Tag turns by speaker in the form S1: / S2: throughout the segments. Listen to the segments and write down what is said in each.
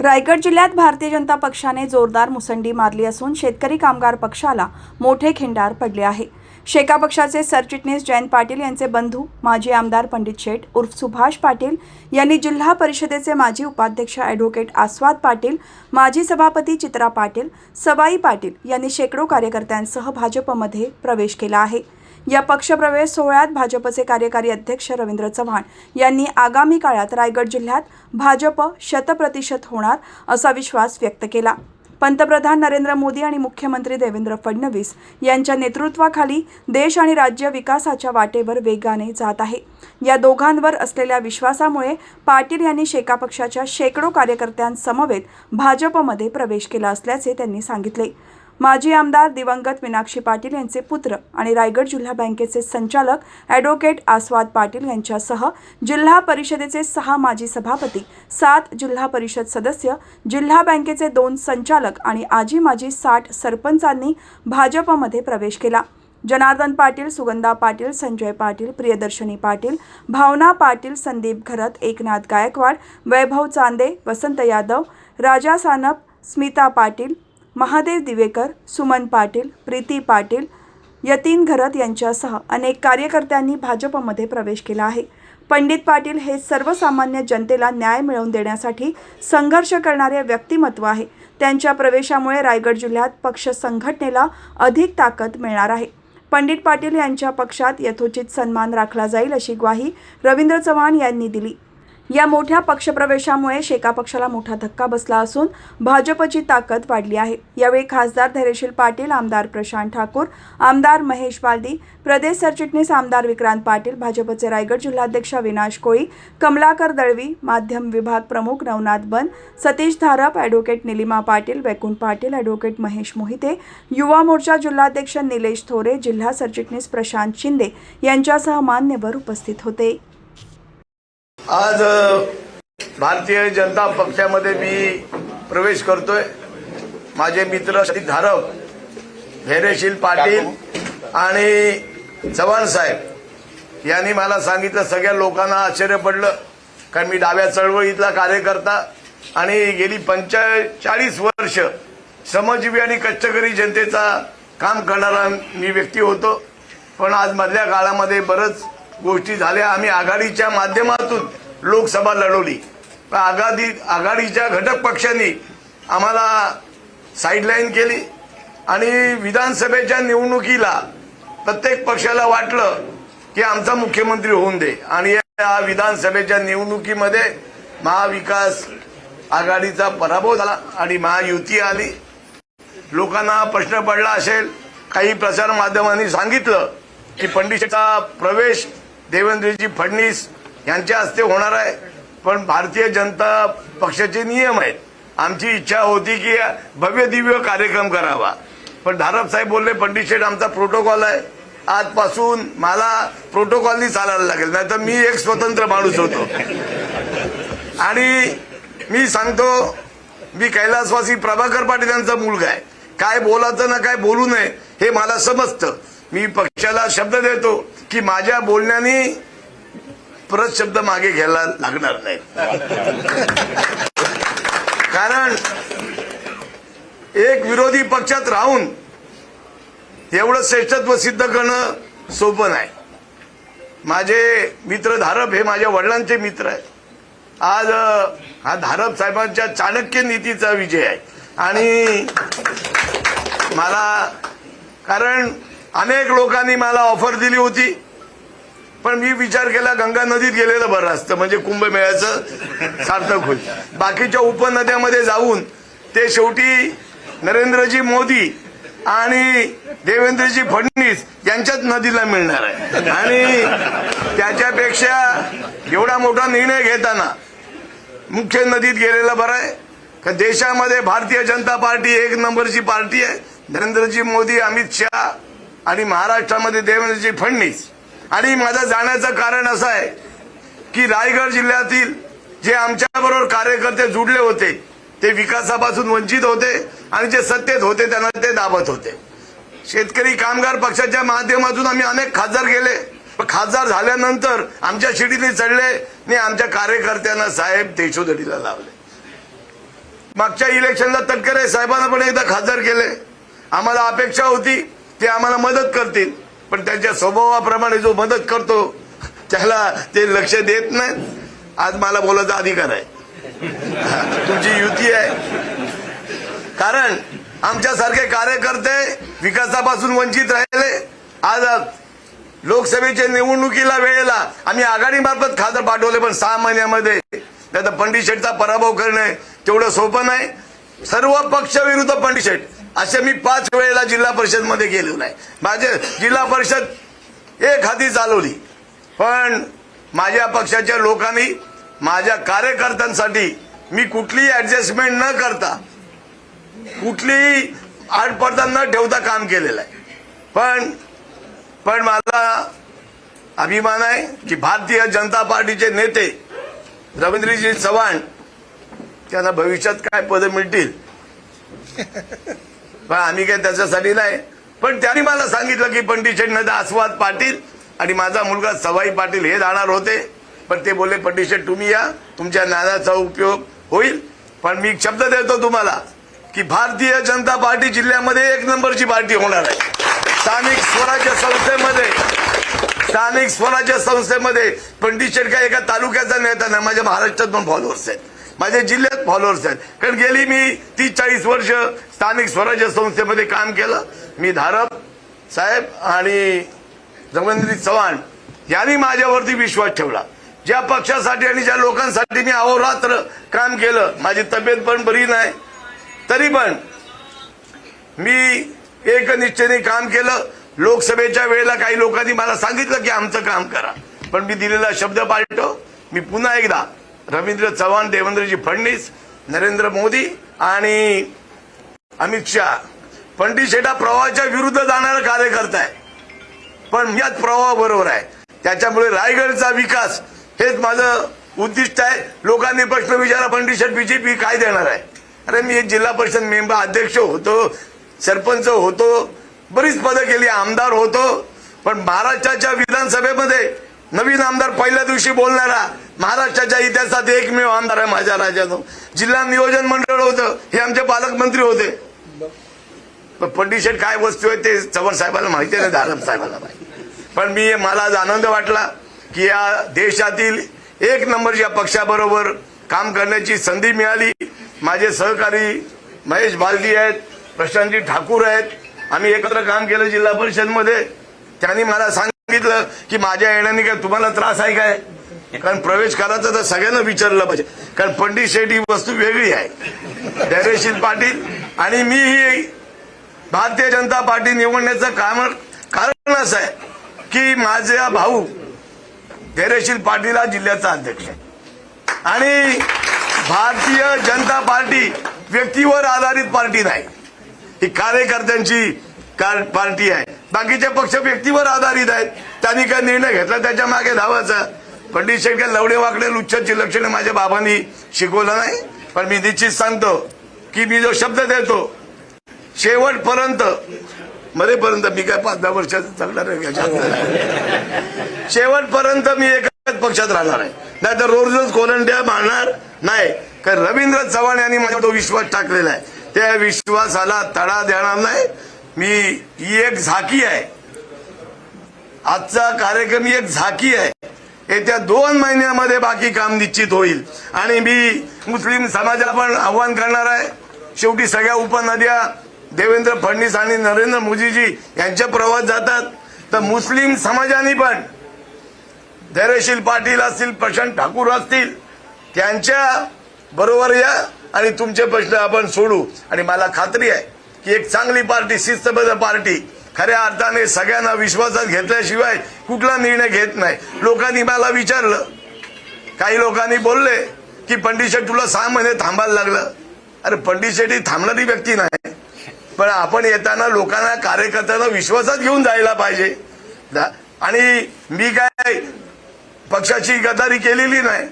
S1: रायगड जिल्ह्यात भारतीय जनता पक्षाने जोरदार मुसंडी मारली असून शेतकरी कामगार पक्षाला मोठे खिंडार पडले आहे. शेका पक्षाचे सरचिटणीस जयंत पाटील यांचे बंधू माजी आमदार पंडित शेठ उर्फ सुभाष पाटील यांनी जिल्हा परिषदेचे माजी उपाध्यक्ष ॲडव्होकेट आस्वाद पाटील माजी सभापती चित्रा पाटील सबाई पाटील यांनी शेकडो कार्यकर्त्यांसह भाजपमध्ये प्रवेश केला आहे. या पक्षप्रवेश सोहळ्यात भाजपचे कार्यकारी अध्यक्ष रवींद्र चव्हाण यांनी आगामी काळात रायगड जिल्ह्यात भाजप शतप्रतिशत होणार असा विश्वास व्यक्त केला. पंतप्रधान नरेंद्र मोदी आणि मुख्यमंत्री देवेंद्र फडणवीस यांच्या नेतृत्वाखाली देश आणि राज्य विकासाच्या वाटेवर वेगाने जात आहे. या दोघांवर असलेल्या विश्वासामुळे पाटील यांनी शेका पक्षाच्या शेकडो कार्यकर्त्यांसमवेत भाजपमध्ये प्रवेश केला असल्याचे त्यांनी सांगितले. माजी आमदार दिवंगत मीनाक्षी पाटील यांचे पुत्र आणि रायगड जिल्हा बँकेचे संचालक ॲडव्होकेट आस्वाद पाटील यांच्यासह जिल्हा परिषदेचे सहा माजी सभापती सात जिल्हा परिषद सदस्य जिल्हा बँकेचे दोन संचालक आणि आजी माजी साठ सरपंचांनी भाजपमध्ये प्रवेश केला. जनार्दन पाटील सुगंधा पाटील संजय पाटील प्रियदर्शनी पाटील भावना पाटील संदीप घरत एकनाथ गायकवाड वैभव चांदे वसंत यादव राजा सानप स्मिता पाटील महादेव दिवेकर सुमन पाटील प्रीती पाटील यतीन घरत यांच्यासह अनेक कार्यकर्त्यांनी भाजपमध्ये प्रवेश केला आहे. पंडित पाटील हे सर्वसामान्य जनतेला न्याय मिळवून देण्यासाठी संघर्ष करणारे व्यक्तिमत्व आहे. त्यांच्या प्रवेशामुळे रायगड जिल्ह्यात पक्ष संघटनेला अधिक ताकद मिळणार आहे. पंडित पाटील यांच्या पक्षात यथोचित सन्मान राखला जाईल अशी ग्वाही रवींद्र चव्हाण यांनी दिली. या मोठ्या पक्षप्रवेशामुळे शेका पक्षाला मोठा धक्का बसला असून भाजपची ताकद वाढली आहे. यावेळी खासदार धैर्यशील पाटील आमदार प्रशांत ठाकूर आमदार महेश बालदी प्रदेश सरचिटणीस आमदार विक्रांत पाटील भाजपचे रायगड जिल्हाध्यक्ष विनाश कोळी कमलाकर दळवी माध्यम विभाग प्रमुख नवनाथ बन सतीश धारप ॲडव्होकेट निलिमा पाटील वैकुंठ पाटील ॲडव्होकेट महेश मोहिते युवा मोर्चा जिल्हाध्यक्ष निलेश थोरे जिल्हा सरचिटणीस प्रशांत शिंदे यांच्यासह मान्यवर उपस्थित होते.
S2: आज भारतीय जनता पक्षामध्ये मी प्रवेश करतोय. माझे मित्र श्री धारक धैर्यशील पाटील आणि चव्हाण साहेब यांनी मला सांगितलं सगळ्या लोकांना आश्चर्य पडलं. कारण मी डाव्या चळवळीतला कार्यकर्ता आणि गेली पंचेचाळीस वर्ष श्रमजीवी आणि कष्टकरी जनतेचा काम करणारा मी व्यक्ती होतो. पण आज मधल्या काळामध्ये बरंच गोष्टी झाल्या. आम्ही आघाडीच्या माध्यमातून लोकसभा लढवली. आघाडी आघाडीच्या घटक पक्षांनी आम्हाला साईडलाईन केली आणि विधानसभेच्या निवडणुकीला प्रत्येक पक्षाला वाटलं की आमचा मुख्यमंत्री होऊन दे. आणि या विधानसभेच्या निवडणुकीमध्ये महाविकास आघाडीचा पराभव झाला आणि महायुती आली. लोकांना प्रश्न पडला असेल. काही प्रसार माध्यमांनी सांगितलं की पंडितचा प्रवेश देवेंद्रजी फडणवीस यांच्या हस्ते होणार आहे. पण भारतीय जनता पक्षाचे नियम आहेत. आमची इच्छा होती की भव्य दिव्य कार्यक्रम करावा. पण धारप साहेब बोलले पंडित शेठ आमचा प्रोटोकॉल आहे. आजपासून मला प्रोटोकॉलनी चालायला लागेल. नाही तर मी एक स्वतंत्र माणूस होतो. आणि मी सांगतो मी कैलासवासी प्रभाकर पाटील यांचा मुलगा आहे. काय बोलायचं ना काय बोलू नये हे मला समजतं. मी पक्षाला शब्द देतो. की माझ्या बोलण्याने परत शब्द मागे घ्यायला लागणार नाही कारण एक विरोधी पक्षात राहून एवढं श्रेष्ठत्व सिद्ध करणं सोपं नाही. माझे मित्र धारप हे माझ्या वडिलांचे मित्र आहेत. आज हा धारप साहेबांच्या चाणक्य नीतीचा विजय आहे. आणि मला कारण अनेक लोकांनी मला ऑफर दिली होती. पण मी विचार केला गंगा नदीत गेलेलं बरं असतं म्हणजे कुंभमेळ्याचं सार्थक होईल. बाकीच्या उपनद्यामध्ये जाऊन ते शेवटी नरेंद्रजी मोदी आणि देवेंद्रजी फडणवीस यांच्याच नदीला मिळणार आहे. आणि त्याच्यापेक्षा एवढा मोठा निर्णय घेताना मुख्य नदीत गेलेला बरं आहे. का देशामध्ये भारतीय जनता पार्टी एक नंबरची पार्टी आहे. नरेंद्रजी मोदी अमित शहा आणि महाराष्ट्रामध्ये देवेंद्रजी फडणवीस. आणि माझं जाण्याचं कारण असं आहे की रायगड जिल्ह्यातील जे आमच्याबरोबर कार्यकर्ते जुडले होते ते विकासापासून वंचित होते आणि जे सत्तेत होते त्यांना ते दाबत होते. शेतकरी कामगार पक्षाच्या माध्यमातून आम्ही अनेक खासदार गेले. खासदार झाल्यानंतर आमच्या शिडीने चढले आणि आमच्या कार्यकर्त्यांना साहेब देशोधडीला लावले. मागच्या इलेक्शनला तटकरे साहेबांना पण एकदा खासदार केले. आम्हाला अपेक्षा होती ते आम्हाला मदत करतील. पण त्यांच्या स्वभावाप्रमाणे जो मदत करतो त्याला ते लक्ष देत नाही. आज मला बोलायचा अधिकार आहे. तुमची युती आहे. कारण आमच्यासारखे कार्यकर्ते विकासापासून वंचित राहिले. आज लोकसभेच्या निवडणुकीला वेळेला आम्ही आघाडीमार्फत खासदार पाठवले पण सहा महिन्यामध्ये त्याचा पंडित शेठचा पराभव करणे तेवढं सोपं नाही. सर्व पक्ष विरुद्ध पंडित शेठ. असे मी पाच वेळेला जिल्हा परिषदमध्ये गेलो नाही. माझे जिल्हा परिषद एक हाती चालवली. पण माझ्या पक्षाच्या लोकांनी माझ्या कार्यकर्त्यांसाठी मी कुठलीही ऍडजस्टमेंट न करता कुठलीही आडपडदा न ठेवता काम केलेलं आहे. पण पण मला अभिमान आहे की भारतीय जनता पार्टीचे नेते रवींद्रजी चव्हाण त्यांना भविष्यात काय पदं मिळतील? पण आम्ही काय त्याच्यासाठी नाही. पण त्यांनी मला सांगितलं की पंडित शेठ आस्वाद पाटील आणि माझा मुलगा सवाई पाटील हे जाणार होते. पण ते बोलले पंडिशेठ तुम्ही या. तुमच्या ज्ञानाचा उपयोग होईल. पण मी शब्द देतो तुम्हाला की भारतीय जनता पार्टी जिल्ह्यामध्ये एक नंबरची पार्टी होणार आहे. स्थानिक स्वराज्य संस्थेमध्ये स्थानिक स्वराज्य संस्थेमध्ये पंडित शेठ काय एका तालुक्याचा नेता नाही माझ्या महाराष्ट्रात पण फॉलोअर्स आहेत. माझ्या जिल्ह्यात फॉलोअर्स आहेत. कारण गेली मी तीस चाळीस वर्ष स्थानिक स्वराज्य संस्थेमध्ये काम केलं. मी धारप साहेब आणि रवींद्रजी चव्हाण यांनी माझ्यावरती विश्वास ठेवला. ज्या पक्षासाठी आणि ज्या लोकांसाठी मी अहोरात्र काम केलं माझी तब्येत पण बरी नाही. तरी पण मी एकनिष्ठेने काम केलं. लोकसभेच्या वेळेला काही लोकांनी मला सांगितलं की आमचं काम करा. पण मी दिलेला शब्द पाळतो मी पुन्हा एकदा रवींद्र चव्हाण देवेंद्रजी फडणवीस नरेंद्र मोदी आणि अमित शहा. पंडित शेटा प्रवाहाच्या विरुद्ध जाणारा कार्यकर्ता आहे. पण यात प्रवाह बरोबर आहे. त्याच्यामुळे रायगडचा विकास हेच माझं उद्दिष्ट आहे. लोकांनी प्रश्न विचारा पंडित शेठ बीजेपी काय देणार आहे? अरे मी एक जिल्हा परिषद मेंबर अध्यक्ष होतो सरपंच होतो बरीच पदं केली आमदार होतो. पण महाराष्ट्राच्या विधानसभेमध्ये नवीन आमदार पहिल्या दिवशी बोलणारा महाराष्ट्राच्या इतिहासात एकमेव आमदार आहे माझ्या राज्यातून जिल्हा नियोजन मंडळ होतं हे आमचे पालकमंत्री होते. पंडित शेठ काय वस्तू आहे ते चव्हाण साहेबाला माहिती नाही धारम साहेबाला माहिती पण मी मला आज आनंद वाटला की या देशातील एक नंबरच्या पक्षाबरोबर काम करण्याची संधी मिळाली माझे सहकारी महेश बालदी आहेत प्रशांतजी ठाकूर आहेत आम्ही एकत्र काम केलं जिल्हा परिषदमध्ये. त्यांनी मला सांग सांगितलं की माझ्या येण्याने काय तुम्हाला त्रास आहे काय? कारण प्रवेश करायचा तर सगळ्यांना विचारलं पाहिजे. कारण पंडित शेठ ही वस्तू वेगळी आहे. धैर्यशील पाटील आणि मी ही भारतीय जनता पार्टी निवडण्याचं काम कारण असं आहे की माझा भाऊ धैर्यशील पाटील हा जिल्ह्याचा अध्यक्ष आहे. आणि भारतीय जनता पार्टी व्यक्तीवर आधारित पार्टी नाही. ही कार्यकर्त्यांची पार्टी आहे. बाकीचे पक्ष व्यक्तीवर आधारित आहेत. त्यांनी काय निर्णय घेतला त्याच्यामागे धावायचा. पंडित शेटकर लवडे वाकडे लुच्छाची लक्षणे माझ्या बाबांनी शिकवलं नाही. पण मी निश्चित सांगतो की मी जो शब्द देतो शेवटपर्यंत मध्येपर्यंत मी काय पाच दहा वर्षात चालणार आहे शेवटपर्यंत मी एकाच पक्षात राहणार आहे. नाही तर रोज रोज कोलंड्या मारणार नाही. कारण रवींद्र चव्हाण यांनी माझ्या तो विश्वास टाकलेला आहे. त्या विश्वासाला तडा देणार नाही. मी ही एक झाकी आहे. आजचा कार्यक्रम ही एक झाकी आहे. येत्या दोन महिन्यामध्ये बाकी काम निश्चित होईल. आणि मी मुस्लिम समाजाला पण आव्हान करणार आहे. शेवटी सगळ्या उपनद्या देवेंद्र फडणवीस आणि नरेंद्र मोदीजी यांच्या प्रवास जातात. तर मुस्लिम समाजाने पण धैर्यशील पाटील असतील प्रशांत ठाकूर असतील त्यांच्या बरोबर या आणि तुमचे प्रश्न आपण सोडू. आणि मला खात्री आहे की एक चांगली पार्टी शिस्तबद्ध पार्टी. खऱ्या अर्थाने सगळ्यांना विश्वासात घेतल्याशिवाय कुठला निर्णय घेत नाही. लोकांनी मला विचारलं. काही लोकांनी बोलले की पंडित शेठ तुला सहा महिने थांबायला लागलं. अरे पंडित शेठ ही थांबणारी व्यक्ती नाही. पण आपण येताना लोकांना कार्यकर्त्यांना विश्वासात घेऊन जायला पाहिजे. आणि मी काय पक्षाची गदारी केलेली नाही.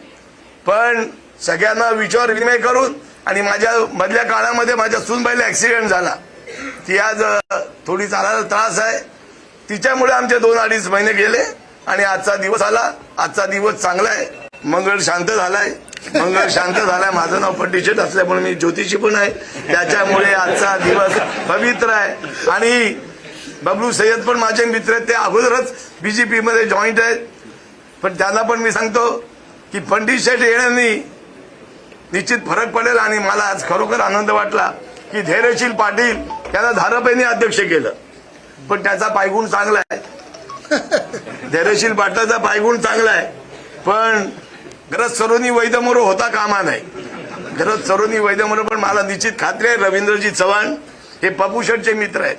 S2: पण सगळ्यांना विचार विनिमय करून आणि माझ्या मधल्या काळामध्ये माझ्या सूनबाईला ऍक्सिडेंट झाला. ती आज थोडी चालायला त्रास आहे. तिच्यामुळे आमचे दोन अडीच महिने गेले आणि आजचा दिवस आला. आजचा दिवस चांगला आहे. मंगळ शांत झालाय. मंगळ शांत झालाय. माझं नाव पंडित असल्यामुळे मी ज्योतिषी पण आहे. त्याच्यामुळे आजचा दिवस पवित्र आहे. आणि बबलू सय्यद पण माझे मित्र आहेत. ते अगोदरच बीजेपी मध्ये जॉईंट आहेत. पण त्यांना पण मी सांगतो की पंडित शेठ येण्यानी निश्चित फरक पडेल आणि मला आज खरोखर आनंद वाटला की धैर्यशील पाटील यांना धारापेनी अध्यक्ष केलं. पण त्याचा पायगुण चांगला आहे. धैर्यशील पाटलाचा पायगुण चांगला आहे. पण गरज सरोनी वैदमोरो होता कामा नाही. गरज सरोनी वैदमोरो पण मला निश्चित खात्री आहे. रवींद्रजी चव्हाण हे पप्पू शेठचे मित्र आहेत.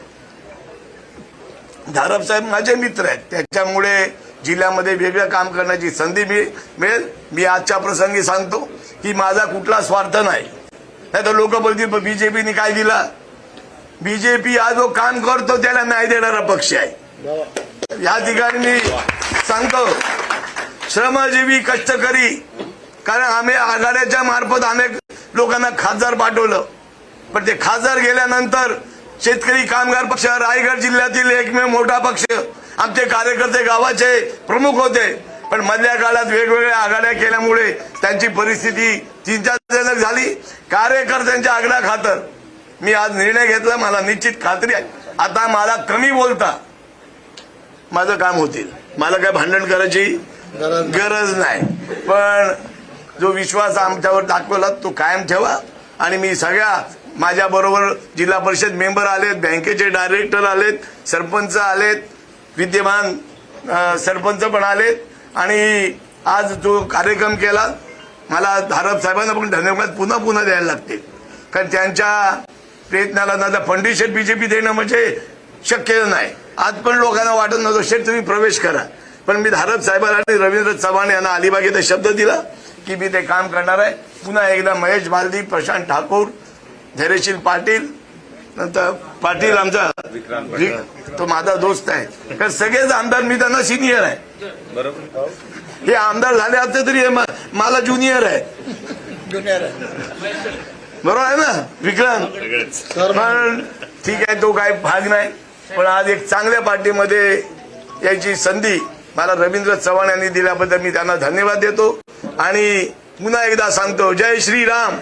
S2: धारप साहेब माझे मित्र आहेत. त्याच्यामुळे जिल्ह्यामध्ये वेगळं काम करण्याची संधी मिळ- मिळेल. मी आजच्या प्रसंगी सांगतो. की माझा कुठला स्वार्थ नाही. नाही तर लोक बोलतील बीजेपीने काय दिला? बीजेपी आज जो काम करतो त्याला न्याय देणारा पक्ष आहे. या ठिकाणी मी सांगतो श्रमजीवी कष्टकरी कारण आम्ही आघाड्याच्या मार्फत अनेक लोकांना खासदार पाठवलं. पण ते खासदार गेल्यानंतर शेतकरी कामगार पक्ष रायगड जिल्ह्यातील एकमेव मोठा पक्ष आमचे कार्यकर्ते गावाचे प्रमुख होते. पण मधल्या काळात वेगवेगळ्या आघाड्या केल्यामुळे त्यांची परिस्थिती चिंताजनक झाली. कार्यकर्त्यांच्या आग्रहा खातर मी आज निर्णय घेतला. मला निश्चित खात्री आहे. आता मला कमी बोलता माझं काम होतील. मला काय भांडण करायची गरज नाही. पण जो विश्वास आमच्यावर दाखवला तो कायम ठेवा. आणि मी सगळ्या माझ्या बरोबर जिल्हा परिषद मेंबर आलेत बँकेचे डायरेक्टर आलेत सरपंच आलेत विद्यमान सरपंच पण आलेत. आणि आज जो कार्यक्रम केला मला धारप साहेबांना पण धन्यवाद पुन्हा पुन्हा द्यायला लागतील कारण त्यांच्या प्रयत्नाला ना पंडित बीजेपी देणं म्हणजे शक्य नाही. आज पण लोकांना वाटत नव्हतं शेठ तुम्ही प्रवेश करा. पण मी धारप साहेबांना आणि रवींद्र चव्हाण यांना अलिबाग इथे शब्द दिला की मी ते काम करणार आहे. पुन्हा एकदा महेश बालदी प्रशांत ठाकूर धैर्यशील पाटील नंतर पाटील आमचा तो माझा दोस्त आहे. कारण सगळेच आमदार मी त्यांना सिनियर आहे. हे आमदार झाले असते तरी हे मला ज्युनियर आहे. बरोबर आहे ना विक्रांत? पण ठीक आहे तो काय भाग नाही. पण आज एक चांगल्या पार्टीमध्ये यायची संधी मला रवींद्र चव्हाण यांनी दिल्याबद्दल मी त्यांना धन्यवाद देतो. आणि पुन्हा एकदा सांगतो जय श्रीराम.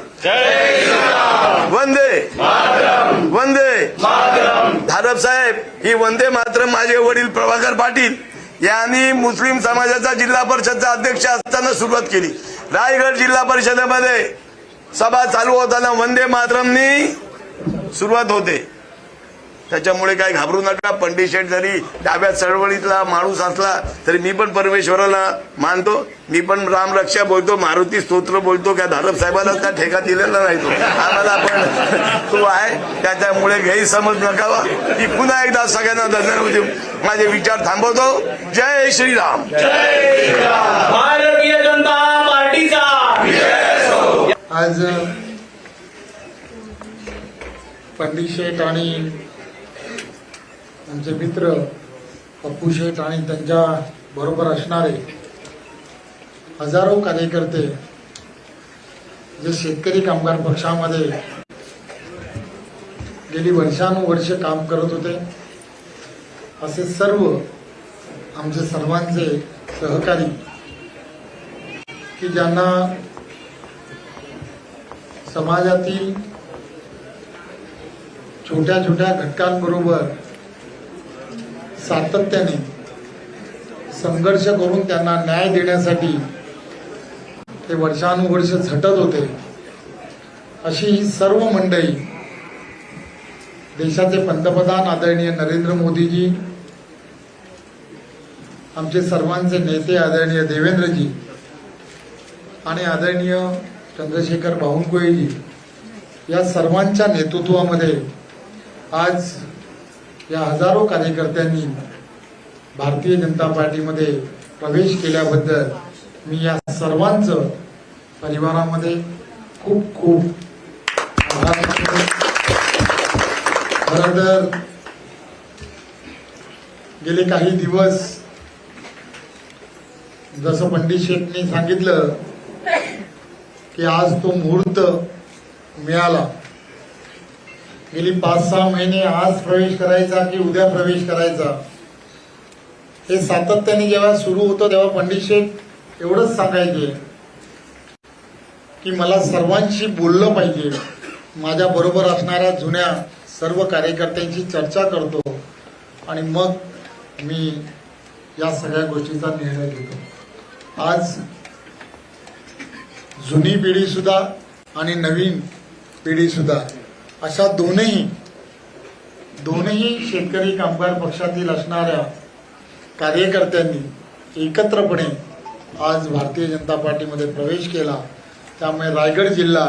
S2: वंदे. वंदे. धारप साहेब ही वंदे मात्र माझे वडील प्रभाकर पाटील यांनी मुस्लिम समाजाचा जिल्हा परिषदचा अध्यक्ष असताना सुरुवात केली. रायगड जिल्हा परिषदेमध्ये सभा चालू होताना वंदे मातरमनी सुरुवात होते. त्याच्यामुळे काय घाबरू नका. पंडित शेठ जरी डाव्या चळवळीतला माणूस असला तरी मी पण परमेश्वराला मानतो. मी पण राम रक्षा बोलतो मारुती स्तोत्र बोलतो. काय धारप साहेबांना त्या ठेका दिलेला नाही तो. आम्हाला पण तो आहे. त्याच्यामुळे गैरसमज नकावा. की पुन्हा एकदा सगळ्यांना धन्यवाद देऊ. माझे विचार थांबवतो. जय श्रीराम.
S3: भारतीय जनता पार्टीचा.
S4: आज पंडित शेठ आणि आमचे मित्र पप्पू शेठ आणि त्यांच्या बरोबर असणारे हजारो कार्यकर्ते जे शेतकरी कामगार पक्षामध्ये गेली वर्षानुवर्ष काम करत होते असे सर्व आमचे सर्वांचे सहकारी की ज्यांना समाजातील छोट्या छोट्या घटकांबरोबर सातत्याने संघर्ष करून त्यांना न्याय देण्यासाठी ते वर्षानुवर्ष झटत होते. अशी ही सर्व मंडळी देशाचे पंतप्रधान आदरणीय नरेंद्र मोदीजी आमचे सर्वांचे नेते आदरणीय देवेंद्रजी आणि आदरणीय चंद्रशेखर बावनकुळेजी या सर्वांच्या नेतृत्वामध्ये आज या हजारो कार्यकर्त्यांनी भारतीय जनता पार्टीमध्ये प्रवेश केल्याबद्दल मी या सर्वांचं परिवारामध्ये खूप खूप आभार खरं तर गेले काही दिवस जसं पंडित शेठने सांगितलं की आज तो मुहूर्त मिळाला. गेली पाच सहा महिने आज प्रवेश करायचा की उद्या प्रवेश करायचा? हे सातत्याने जेव्हा सुरू होतं तेव्हा पंडित शेठ एवढंच सांगायचे की मला सर्वांशी बोललं पाहिजे. माझ्या बरोबर असणाऱ्या जुन्या सर्व कार्यकर्त्यांशी चर्चा करतो आणि मग मी या सगळ्या गोष्टीचा निर्णय घेतो. आज जुनी पिढी सुद्धा आणि नवीन पिढी सुद्धा अशा दोनही दोनही शेतकरी कामगार पक्षातील असणाऱ्या कार्यकर्त्यांनी एकत्रपणे आज भारतीय जनता पार्टीमध्ये प्रवेश केला. त्यामुळे रायगड जिल्हा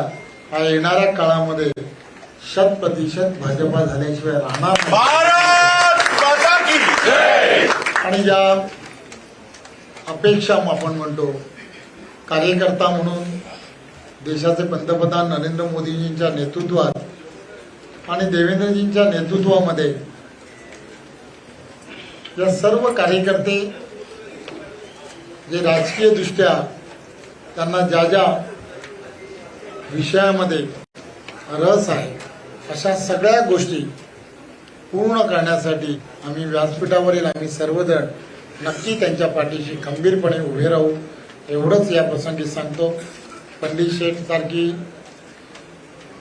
S4: हा येणाऱ्या काळामध्ये शत प्रतिशत भाजपा झाल्याशिवाय राहणार आणि ज्या अपेक्षा आपण म्हणतो कार्यकर्ता म्हणून देशाचे पंतप्रधान नरेंद्र मोदीजींच्या नेतृत्वात आणि देवेंद्रजींच्या नेतृत्वामध्ये या सर्व कार्यकर्ते जे राजकीयदृष्ट्या त्यांना ज्या ज्या विषयामध्ये रस आहे अशा सगळ्या गोष्टी पूर्ण करण्यासाठी आम्ही व्यासपीठावरील आम्ही सर्वजण नक्की त्यांच्या पाठीशी खंबीरपणे उभे राहू. एवढंच या प्रसंगी सांगतो. पंडित शेठ सारखी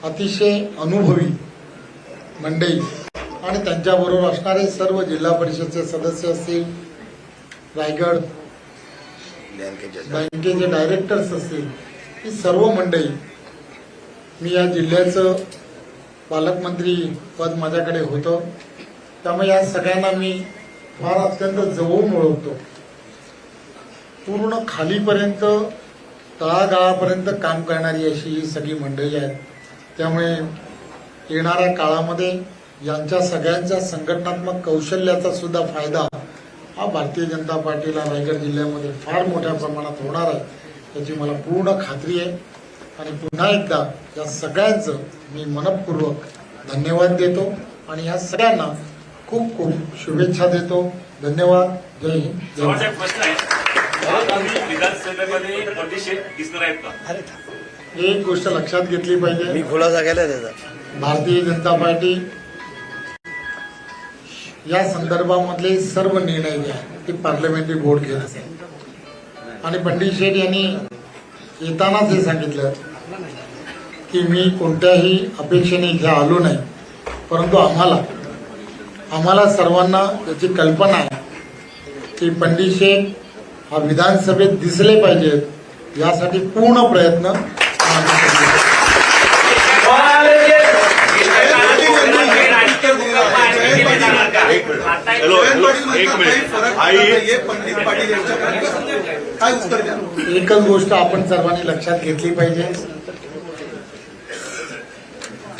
S4: अतिशय अनुभवी मंडळी आणि त्यांच्याबरोबर असणारे सर्व जिल्हा परिषदचे सदस्य असतील रायगड बँकेचे डायरेक्टर्स असतील ही सर्व मंडळी मी या जिल्ह्याचं पालकमंत्री पद माझ्याकडे होतं. त्यामुळे या सगळ्यांना मी फार अत्यंत जवळून ओळखतो. पूर्ण खालीपर्यंत तळागाळापर्यंत काम करणारी अशी ही सगळी मंडळी आहेत. त्यामुळे येणाऱ्या काळामध्ये यांच्या सगळ्यांच्या संघटनात्मक कौशल्याचा सुद्धा फायदा हा भारतीय जनता पार्टीला रायगड जिल्ह्यामध्ये फार मोठ्या प्रमाणात होणार आहे याची मला पूर्ण खात्री आहे. आणि पुन्हा एकदा या सगळ्यांचं मी मनपूर्वक धन्यवाद देतो आणि ह्या सगळ्यांना खूप खूप शुभेच्छा देतो. धन्यवाद. जय हिंद. जय
S3: विधानसभेमध्ये
S4: एक गोष्ट लक्षात घेतली पाहिजे.
S2: मी खुलासा केला त्याचा.
S4: भारतीय जनता पार्टी या संदर्भामधले सर्व निर्णय जे आहेत ते पार्लमेंटरी बोर्ड घेत असेल. आणि पंडित शेठ यांनी येतानाच हे सांगितलं की मी कोणत्याही अपेक्षेने इथे आलो नाही परंतु आम्हाला आम्हाला सर्वांना याची कल्पना आहे की पंडित शेठ हा विधानसभेत दिसले पाहिजेत यासाठी पूर्ण प्रयत्न आम्ही करतो.
S3: हॅलो हॅलो एक मिनिट आई
S5: पंडित पाटील काय उत्तर द्या?
S4: एकच गोष्ट आपण सर्वांनी लक्षात घेतली पाहिजे.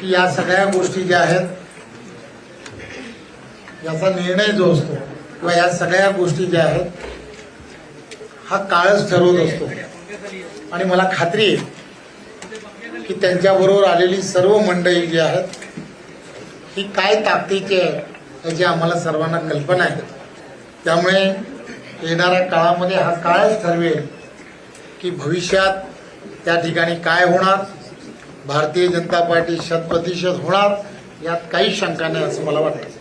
S4: की या सगळ्या गोष्टी ज्या आहेत याचा निर्णय जो असतो किंवा या सगळ्या गोष्टी ज्या आहेत हा काळच ठरवत असतो. आणि मला खात्री आहे की त्यांच्याबरोबर आलेली सर्व मंडळी जी आहेत ही काय ताकदीची आहे याची आम्हाला सर्वांना कल्पना आहे त्यामुळे येणाऱ्या काळामध्ये हा काळच ठरवेल की भविष्यात त्या ठिकाणी काय होणार भारतीय जनता पार्टी शतप्रतिशत होणार यात काही शंका नाही असं मला वाटतं.